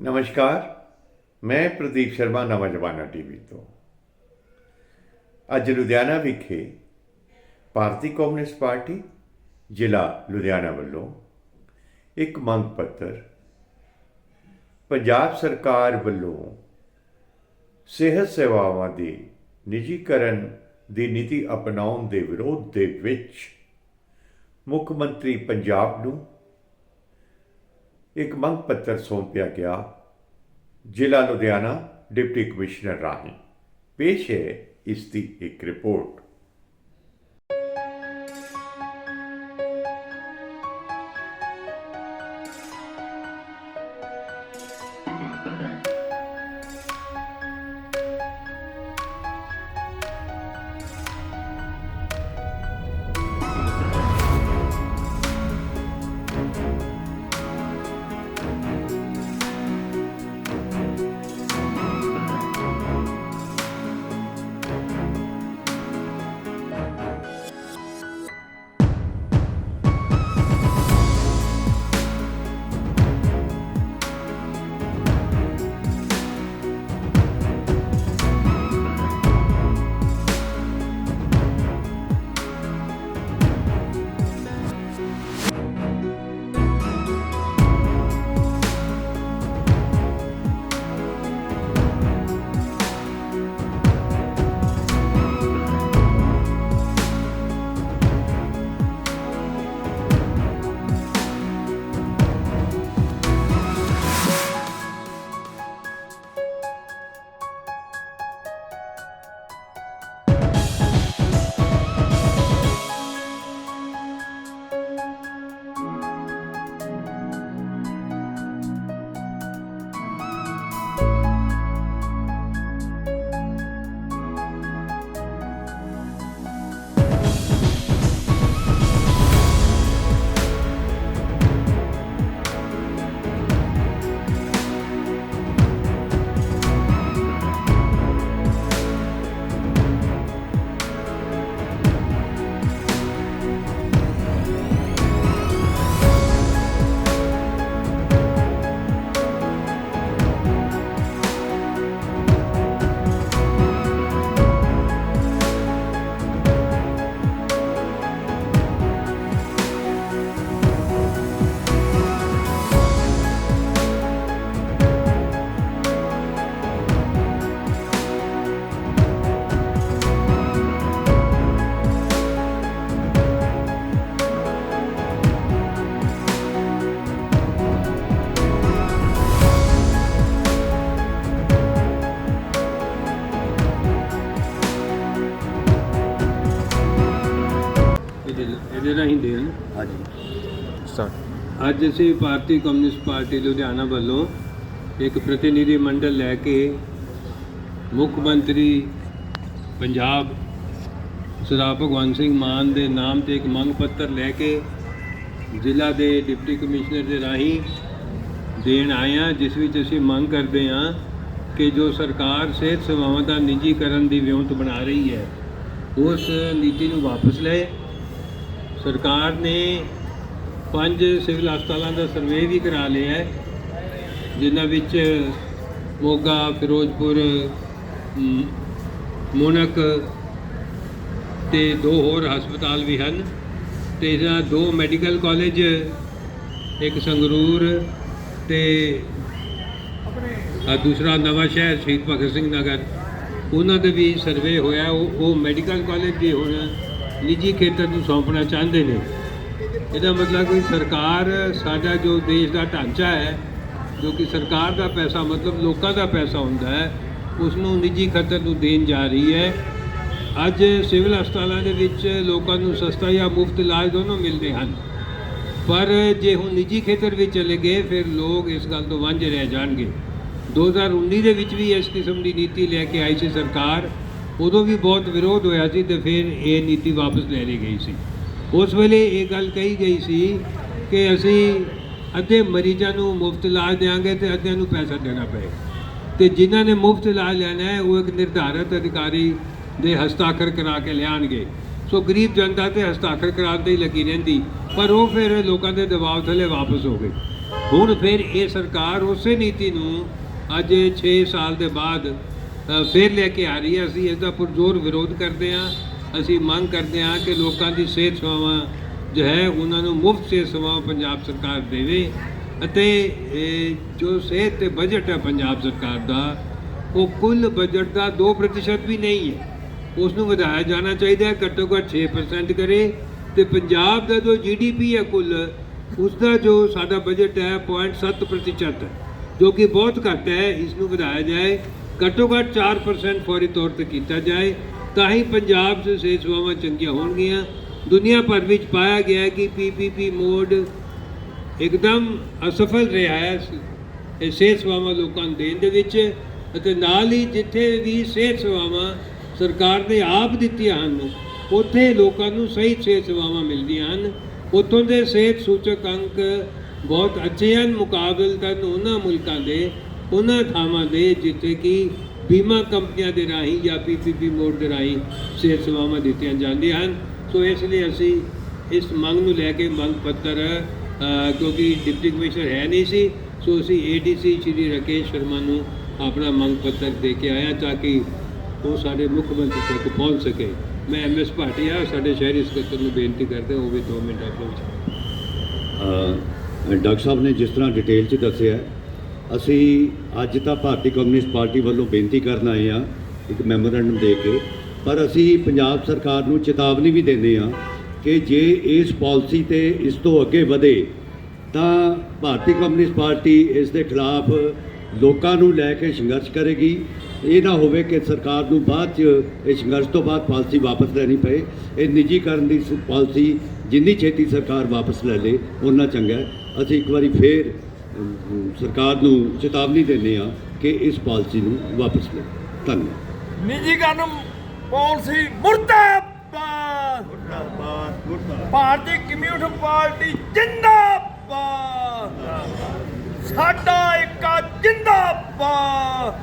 ਨਮਸਕਾਰ, ਮੈਂ ਪ੍ਰਦੀਪ ਸ਼ਰਮਾ ਨਵਾਂ ਜਵਾਨਾ ਟੀਵੀ ਤੋਂ। ਅੱਜ ਲੁਧਿਆਣਾ ਵਿਖੇ ਭਾਰਤੀ ਕਮਿਊਨਿਸਟ ਪਾਰਟੀ, ਜ਼ਿਲ੍ਹਾ ਲੁਧਿਆਣਾ ਵੱਲੋਂ ਇੱਕ ਮੰਗ ਪੱਤਰ ਪੰਜਾਬ ਸਰਕਾਰ ਵੱਲੋਂ ਸਿਹਤ ਸੇਵਾਵਾਂ ਦੀ ਨਿੱਜੀਕਰਨ ਦੀ ਨੀਤੀ ਅਪਣਾਉਣ ਦੇ ਵਿਰੋਧ ਦੇ ਵਿੱਚ ਮੁੱਖ ਮੰਤਰੀ ਪੰਜਾਬ ਨੂੰ ਇੱਕ ਮੰਗ ਪੱਤਰ ਸੌਂਪਿਆ ਗਿਆ ਜ਼ਿਲ੍ਹਾ ਲੁਧਿਆਣਾ ਡਿਪਟੀ ਕਮਿਸ਼ਨਰ ਰਾਹੀਂ। ਪੇਸ਼ ਹੈ ਇਸ ਦੀ ਇੱਕ ਰਿਪੋਰਟ। ਰਾਹੀਂ ਦੇਣ ਹਾਂਜੀ। ਅੱਜ ਅਸੀਂ ਭਾਰਤੀ ਕਮਿਊਨਿਸਟ ਪਾਰਟੀ ਲੁਧਿਆਣਾ ਵੱਲੋਂ ਇੱਕ ਪ੍ਰਤੀਨਿਧੀ ਮੰਡਲ ਲੈ ਕੇ ਮੁੱਖ ਮੰਤਰੀ ਪੰਜਾਬ ਸਰਦਾਰ ਭਗਵੰਤ ਸਿੰਘ ਮਾਨ ਦੇ ਨਾਮ ਤੇ ਇੱਕ ਮੰਗ ਪੱਤਰ ਲੈ ਕੇ ਜ਼ਿਲ੍ਹਾ ਦੇ ਡਿਪਟੀ ਕਮਿਸ਼ਨਰ ਦੇ ਰਾਹੀਂ ਦੇਣ ਹਾਂ ਜਿਸ ਵਿੱਚ ਅਸੀਂ ਮੰਗ ਕਰਦੇ ਹਾਂ ਕਿ ਜੋ ਸਰਕਾਰ ਸਿਹਤ ਸੇਵਾਵਾਂ ਦਾ ਨਿੱਜੀਕਰਨ ਦੀ ਵਿਉਂਤ ਬਣਾ ਰਹੀ ਹੈ ਉਸ ਨੀਤੀ ਨੂੰ ਵਾਪਸ ਲਏ। ਸਰਕਾਰ ਨੇ ਪੰਜ ਸਿਵਲ ਹਸਪਤਾਲਾਂ ਦਾ ਸਰਵੇ ਵੀ ਕਰਾ ਲਿਆ ਹੈ ਜਿਨ੍ਹਾਂ ਵਿੱਚ ਮੋਗਾ ਫਿਰੋਜ਼ਪੁਰ ਮ, ਮੋਨਕ ਤੇ ਦੋ ਹੋਰ ਹਸਪਤਾਲ ਵੀ ਹਨ। ਤੇ ਇਹਨਾਂ ਦੋ ਮੈਡੀਕਲ ਕਾਲਜ ਇੱਕ ਸੰਗਰੂਰ ਤੇ ਦੂਸਰਾ ਨਵਾਂ ਸ਼ਹਿਰ ਸ਼ਹੀਦ ਭਗਤ ਸਿੰਘ ਨਗਰ। ਉਹਨਾਂ ਦੇ ਵੀ ਸਰਵੇ ਹੋਇਆ ਉਹ ਉਹ ਮੈਡੀਕਲ ਕਾਲਜ ਵੀ ਹੁਣ ਨਿੱਜੀ ਖੇਤਰ ਨੂੰ ਸੌਂਪਣਾ ਚਾਹੁੰਦੇ ਨੇ। ਇਹਦਾ ਮਤਲਬ ਕਿ ਸਰਕਾਰ ਸਾਡਾ ਜੋ ਦੇਸ਼ ਦਾ ਢਾਂਚਾ ਹੈ, ਜੋ ਕਿ ਸਰਕਾਰ ਦਾ ਪੈਸਾ ਮਤਲਬ ਲੋਕਾਂ ਦਾ ਪੈਸਾ ਹੁੰਦਾ ਹੈ ਉਸ ਨੂੰ ਨਿੱਜੀ ਖੇਤਰ ਨੂੰ ਦੇਣ ਜਾ ਰਹੀ ਹੈ। ਅੱਜ ਸਿਵਲ ਹਸਪਤਾਲਾਂ ਦੇ ਵਿੱਚ ਲੋਕਾਂ ਨੂੰ ਸਸਤਾ ਜਾਂ ਮੁਫਤ ਇਲਾਜ ਦੋਨੋਂ ਮਿਲਦੇ ਹਨ। ਪਰ ਜੇ ਹੁਣ ਨਿੱਜੀ ਖੇਤਰ ਵਿੱਚ ਚਲੇ ਗਏ, ਫਿਰ ਲੋਕ ਇਸ ਗੱਲ ਤੋਂ ਵਾਂਝੇ ਰਹਿ ਜਾਣਗੇ। 2019 ਦੇ ਵਿੱਚ ਵੀ ਇਸ ਕਿਸਮ ਦੀ ਨੀਤੀ ਲੈ ਕੇ ਆਈ ਸੀ ਸਰਕਾਰ। ਉਦੋਂ ਵੀ ਬਹੁਤ ਵਿਰੋਧ ਹੋਇਆ ਸੀ ਤੇ ਫਿਰ ਇਹ ਨੀਤੀ ਵਾਪਸ ਲੈ ਲਈ ਗਈ ਸੀ। ਉਸ ਵੇਲੇ ਇਹ ਗੱਲ ਕਹੀ ਗਈ ਸੀ ਕਿ ਅਸੀਂ ਅੱਧੇ ਮਰੀਜ਼ਾਂ ਨੂੰ ਮੁਫਤ ਇਲਾਜ ਦੇਵਾਂਗੇ ਤੇ ਅੱਧਿਆਂ ਨੂੰ ਪੈਸਾ ਦੇਣਾ ਪਏਗਾ। ਤੇ ਜਿਨ੍ਹਾਂ ਨੇ ਮੁਫਤ ਇਲਾਜ ਲੈਣਾ ਹੈ, ਉਹ ਇੱਕ ਨਿਰਧਾਰਤ ਅਧਿਕਾਰੀ ਦੇ ਹਸਤਾਖਰ ਕਰਾ ਕੇ ਲਿਆਣਗੇ। ਸੋ ਗਰੀਬ ਜਨਤਾ ਤੇ ਹਸਤਾਖਰ ਕਰਾਉਣ ਤੇ ਹੀ ਲੱਗੀ ਰਹਿੰਦੀ, ਪਰ ਉਹ ਫਿਰ ਲੋਕਾਂ ਦੇ ਦਬਾਅ ਥੱਲੇ ਵਾਪਸ ਹੋ ਗਈ। ਹੁਣ ਫਿਰ ਇਹ ਸਰਕਾਰ ਉਸੇ ਨੀਤੀ ਨੂੰ ਅੱਜ 6 ਸਾਲ ਦੇ ਬਾਅਦ ਫਿਰ ਲੈ ਕੇ ਆ ਰਹੀ ਹੈ। ਅਸੀਂ ਇਸ ਦਾ ਪੁਰਜ਼ੋਰ ਵਿਰੋਧ ਕਰਦੇ ਹਾਂ। ਅਸੀਂ ਮੰਗ ਕਰਦੇ ਹਾਂ ਕਿ ਲੋਕਾਂ ਦੀ ਸਿਹਤ ਸੇਵਾਵਾਂ ਜੋ ਹੈ, ਉਹਨਾਂ ਨੂੰ ਮੁਫਤ ਸਿਹਤ ਸੇਵਾਵਾਂ ਪੰਜਾਬ ਸਰਕਾਰ ਦੇਵੇ ਅਤੇ ਜੋ ਸਿਹਤ ਤੇ ਬਜਟ ਹੈ ਪੰਜਾਬ ਸਰਕਾਰ ਦਾ, ਉਹ ਕੁੱਲ ਬਜਟ ਦਾ 2% ਵੀ ਨਹੀਂ ਹੈ। ਉਸ ਨੂੰ ਵਧਾਇਆ ਜਾਣਾ ਚਾਹੀਦਾ ਹੈ, ਘੱਟੋ ਘੱਟ 6% ਕਰੇ ਤੇ ਪੰਜਾਬ ਦਾ ਜੋ ਜੀਡੀਪੀ ਹੈ ਕੁੱਲ ਉਸ ਦਾ ਜੋ ਸਾਡਾ ਬਜਟ ਹੈ 0.7% ਹੈ, ਜੋ ਕਿ ਬਹੁਤ ਘੱਟ ਹੈ। ਇਸ ਨੂੰ ਵਧਾਇਆ ਜਾਏ। ਘੱਟੋ ਘੱਟ 4% ਫੌਰੀ ਤੌਰ ਤੇ ਕੀਤਾ ਜਾਏ, ਤਾਂ ਹੀ ਪੰਜਾਬ 'ਚ ਸਿਹਤ ਸੇਵਾਵਾਂ ਚੰਗੀਆਂ ਹੋਣਗੀਆਂ। ਦੁਨੀਆ ਭਰ ਵਿੱਚ ਪਾਇਆ ਗਿਆ ਹੈ ਕਿ ਪੀਪੀਪੀ ਮੋਡ ਇੱਕਦਮ ਅਸਫਲ ਰਿਹਾ ਹੈ ਇਹ ਸਿਹਤ ਸੇਵਾਵਾਂ ਲੋਕਾਂ ਨੂੰ ਦੇਣ ਦੇ ਵਿੱਚ ਅਤੇ ਨਾਲ ਹੀ ਜਿੱਥੇ ਵੀ ਸਿਹਤ ਸੇਵਾਵਾਂ ਸਰਕਾਰ ਨੇ ਆਪ ਦਿੱਤੀਆਂ ਹਨ, ਉੱਥੇ ਲੋਕਾਂ ਨੂੰ ਸਹੀ ਸਿਹਤ ਸੇਵਾਵਾਂ ਮਿਲਦੀਆਂ ਹਨ। ਉੱਥੋਂ ਦੇ ਸਿਹਤ ਸੂਚਕ ਅੰਕ ਬਹੁਤ ਅੱਛੇ ਹਨ, ਮੁਕਾਬਲਤਨ ਉਹਨਾਂ ਮੁਲਕਾਂ ਦੇ ਉਹਨਾਂ ਥਾਵਾਂ ਦੇ ਜਿੱਥੇ ਕਿ ਬੀਮਾ ਕੰਪਨੀਆਂ ਦੇ ਰਾਹੀਂ ਜਾਂ ਪੀਪੀਪੀ ਮੋਡ ਦੇ ਰਾਹੀਂ ਸਿਹਤ ਸੇਵਾਵਾਂ ਦਿੱਤੀਆਂ ਜਾਂਦੀਆਂ ਹਨ। ਸੋ ਇਸ ਲਈ ਅਸੀਂ ਇਸ ਮੰਗ ਨੂੰ ਲੈ ਕੇ ਮੰਗ ਪੱਤਰ ਕਿਉਂਕਿ ਡਿਪਟੀ ਕਮਿਸ਼ਨਰ ਹੈ ਨਹੀਂ ਸੀ, ਸੋ ਅਸੀਂ ਏਡੀਸੀ ਸ਼੍ਰੀ ਰਕੇਸ਼ ਸ਼ਰਮਾ ਨੂੰ ਆਪਣਾ ਮੰਗ ਪੱਤਰ ਦੇ ਕੇ ਆਇਆ ਤਾਂ ਕਿ ਉਹ ਸਾਡੇ ਮੁੱਖ ਮੰਤਰੀ ਤੱਕ ਪਹੁੰਚ ਸਕੇ। ਮੈਂ ਐਮਐਸ ਭਾਟੀਆ, ਸਾਡੇ ਸ਼ਹਿਰੀ ਸਕੱਤਰ ਨੂੰ ਬੇਨਤੀ ਕਰਦੇ ਹਾਂ, ਉਹ ਵੀ 2 ਮਿੰਟ ਆਪ ਡਾਕਟਰ ਸਾਹਿਬ ਨੇ ਜਿਸ ਤਰ੍ਹਾਂ ਡਿਟੇਲ 'ਚ ਦੱਸਿਆ ਅਸੀਂ ਅੱਜ ਤਾਂ ਭਾਰਤੀ ਕਮਿਊਨਿਸਟ ਪਾਰਟੀ ਵੱਲੋਂ ਬੇਨਤੀ ਕਰਨ ਆਏ ਆ ਇੱਕ ਮੈਮੋਰੈਂਡਮ ਦੇ ਕੇ। ਪਰ ਅਸੀਂ ਪੰਜਾਬ ਸਰਕਾਰ ਨੂੰ ਚੇਤਾਵਨੀ ਵੀ ਦਿੰਦੇ ਆ ਕਿ ਜੇ ਇਸ ਪਾਲਿਸੀ ਤੇ ਇਸ ਤੋਂ ਅੱਗੇ ਵਧੇ, ਤਾਂ ਭਾਰਤੀ ਕਮਿਊਨਿਸਟ ਪਾਰਟੀ ਇਸ ਦੇ ਖਿਲਾਫ ਲੋਕਾਂ ਨੂੰ ਲੈ ਕੇ ਸੰਘਰਸ਼ ਕਰੇਗੀ। ਇਹ ਨਾ ਹੋਵੇ ਕਿ ਸਰਕਾਰ ਨੂੰ ਬਾਅਦ ਚ ਇਹ ਸੰਘਰਸ਼ ਤੋਂ ਬਾਅਦ ਪਾਲਿਸੀ ਵਾਪਸ ਲੈਣੀ ਪਏ। ਇਹ ਨਿੱਜੀਕਰਨ ਦੀ ਸ- ਪਾਲਿਸੀ ਜਿੰਨੀ ਛੇਤੀ ਸਰਕਾਰ ਵਾਪਸ ਲੈ ਲੇ ਉਨਾ ਚੰਗਾ ਅਸੀਂ ਇੱਕ ਵਾਰੀ ਫੇਰ ਸਰਕਾਰ ਨੂੰ ਚੇਤਾਵਨੀ ਦਿੰਦੇ ਆ ਕਿ ਇਸ ਪਾਲਿਸੀ ਨੂੰ ਵਾਪਸ ਲੈ ਧੰਨਵਾਦ। ਨਿੱਜੀਕਰਨ ਪਾਲਿਸੀ ਮੁਰਦਾਬਾਦ। ਮੁਰਦਾਬਾਦ ਭਾਰਤੀ ਕਮਿਊਨਿਸਟ ਪਾਰਟੀ ਜਿੰਦਾਬਾਦ। ਸਾਡਾ ਇੱਕ ਜਿੰਦਾਬਾਦ।